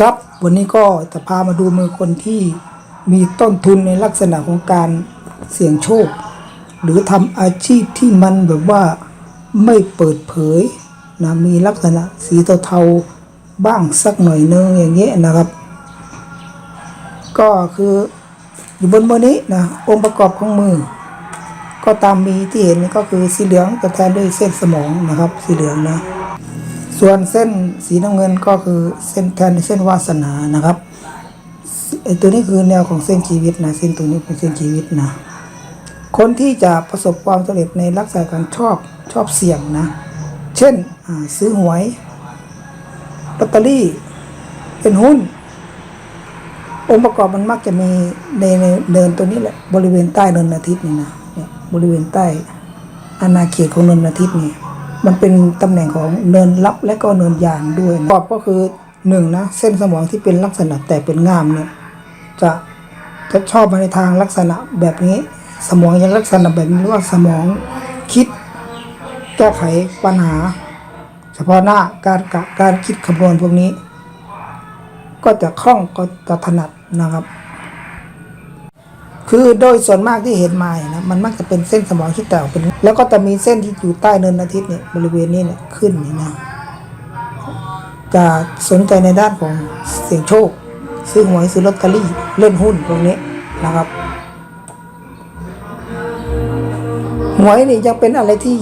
ครับวันนี้ก็จะพามาดูมือคนที่มีต้นทุนในลักษณะของการเสี่ยงโชค หรือทำอาชีพที่มันแบบว่าไม่เปิดเผยนะมีลักษณะสีเทาๆบ้างสักหน่อยนึงอย่างเงี้ยนะครับ ก็คืออยู่บนมือนี้นะองค์ประกอบของมือ ก็ตามมีที่เห็นก็คือสีเหลืองตัวแทนด้วยเส้นสมองนะครับ สีเหลืองนะ ส่วนเส้นสีน้ำเงินก็คือเส้นแทนเส้นวาสนานะครับไอตัวนี้คือแนวของเส้นชีวิตนะเส้นตัวนี้เป็นเส้นชีวิตนะ คนที่จะประสบความสำเร็จในลักษณะการชอบชอบเสี่ยงนะ เช่นซื้อหวยลอตเตอรี่เป็นหุ้น องค์ประกอบมันมักจะมีในในเดินตัวนี้แหละบริเวณใต้เนินอาทิตย์นี่นะเนี่ยบริเวณใต้อาณาเขตของเนินอาทิตย์นี่ มันเป็นตำแหน่งของเนินลับและก็เนินยานด้วยประกอบก็คือหนึ่งนะเส้นสมองที่เป็นลักษณะแต่เป็นง่ามเนี่ยจะจะชอบมาในทางลักษณะแบบนี้ สมองยังลักษณะแบบนี้เรียกว่าสมองคิด แก้ไขปัญหา เฉพาะหน้าการกะการคิดคำนวณพวกนี้ ก็จะคล่องก็จะถนัดนะครับ คือโดยส่วนมากที่เห็นมาเนี่ยนะมันมักจะเป็นเส้นสมองที่แตกเป็นแล้วก็จะมีเส้นที่อยู่ใต้เนินอาทิตย์เนี่ยบริเวณนี้เนี่ยขึ้นนี่นะจะสนใจในด้านของเสี่ยงโชค ซื้อหวยซื้อลอตเตอรี่เล่นหุ้นพวกนี้นะครับหวยนี่ยังเป็นอะไรที่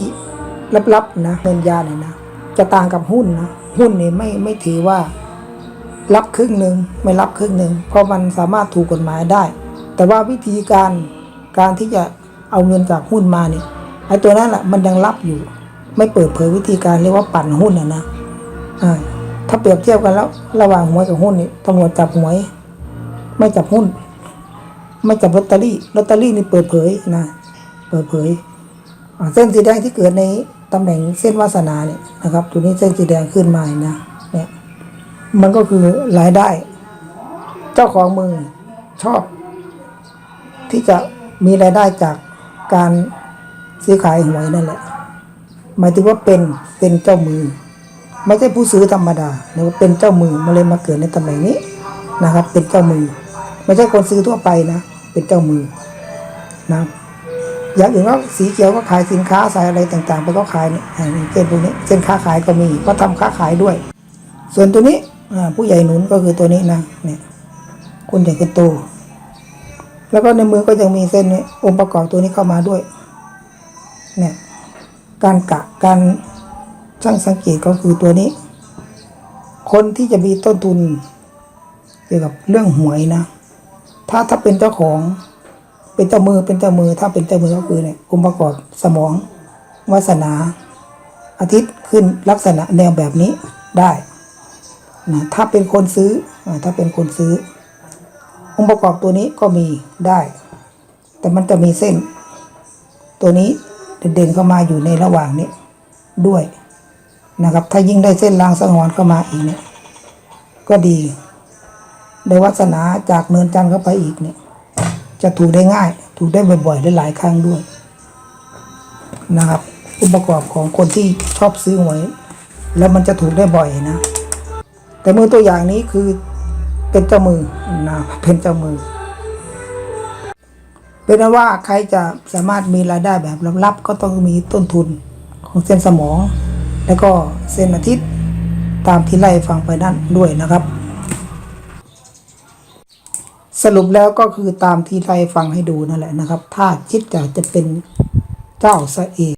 ลับๆนะเงินยาเนี่ยนะจะต่างกับหุ้นนะหุ้นนี่ไม่ไม่ถือว่ารับครึ่งหนึ่งไม่รับครึ่งหนึ่งเพราะมันสามารถถูกกฎหมายได้ แต่ว่าวิธีการการที่จะเอาเงินจากหุ้นมาเนี่ยไอ้ตัวนั้นแหละมันยังรับอยู่ ไม่เปิดเผยวิธีการเรียกว่าปั่นหุ้นนะนะถ้าเปรียบเทียบกันแล้ว ระหว่างหวยกับหุ้นนี่ตำรวจจับหวย ไม่จับหุ้น ไม่จับลอตเตอรี่ลอตเตอรี่นี่เปิดเผยนะเปิดเผยเส้นสีแดงที่เกิดในตำแหน่งเส้นวาสนาเนี่ยนะครับตัวนี้เส้นสีแดงขึ้นมานะเนี่ยมันก็คือรายได้ เจ้าของมือชอบ ที่จะมีรายได้จากการซื้อขายหวยนั่นแหละ หมายถึงว่าเป็นเป็นเจ้ามือ ไม่ใช่ผู้ซื้อธรรมดาหรือว่าเป็นเจ้ามือมาเลยมาเกิดในตำแหน่งนี้นะครับ เป็นเจ้ามือ ไม่ใช่คนซื้อทั่วไปนะ เป็นเจ้ามือนะอย่างอื่นก็สีเขียวก็ขายสินค้าสายอะไรต่างๆไปก็ขายเนี่ยเส้นพวกนี้เส้นค้าขายก็มีก็ทำค้าขายด้วย ส่วนตัวนี้ผู้ใหญ่หนุนก็คือตัวนี้นะเนี่ยคุณใหญ่คุณโต แล้วก็ในมือก็ยังมีเส้นองค์ประกอบตัวนี้เข้ามาด้วย เนี่ย การกะการช่างสังเกตก็คือตัวนี้ คนที่จะมีต้นทุน เกี่ยวกับเรื่องหวยนะ ถ้าถ้าเป็นเจ้าของ เป็นเจ้ามือเป็นเจ้ามือ ถ้าเป็นเจ้ามือก็คือเนี่ยองค์ประกอบสมองวาสนา อาทิตย์ขึ้นลักษณะแนวแบบนี้ได้นะถ้าเป็นคนซื้อถ้าเป็นคนซื้อ องค์ประกอบตัวนี้ก็มีได้ แต่มันจะมีเส้น ตัวนี้เด่นๆเข้ามาอยู่ในระหว่างนี้ด้วยนะครับ ถ้ายิ่งได้เส้นรางสังหรณ์เข้ามาอีกเนี่ย ก็ดี ได้วัสนาจากเนินจันทร์เข้าไปอีกเนี่ย จะถูกได้ง่าย ถูกได้บ่อยๆได้หลายครั้งด้วยนะครับองค์ประกอบของคนที่ชอบซื้อหวยแล้วมันจะถูกได้บ่อยนะ แต่เมื่อตัวอย่างนี้คือ เป็นเจ้ามือนะเป็นเจ้ามือ เป็นนั้นว่าใครจะสามารถมีรายได้แบบลับๆก็ต้องมีต้นทุนของเส้นสมอง แล้วก็เส้นอาทิตย์ตามที่ไล่ฟังไปนั่นด้วยนะครับ สรุปแล้วก็คือตามที่ไล่ฟังให้ดูนั่นแหละนะครับ ถ้าคิดจะจะเป็นเจ้าซะเอง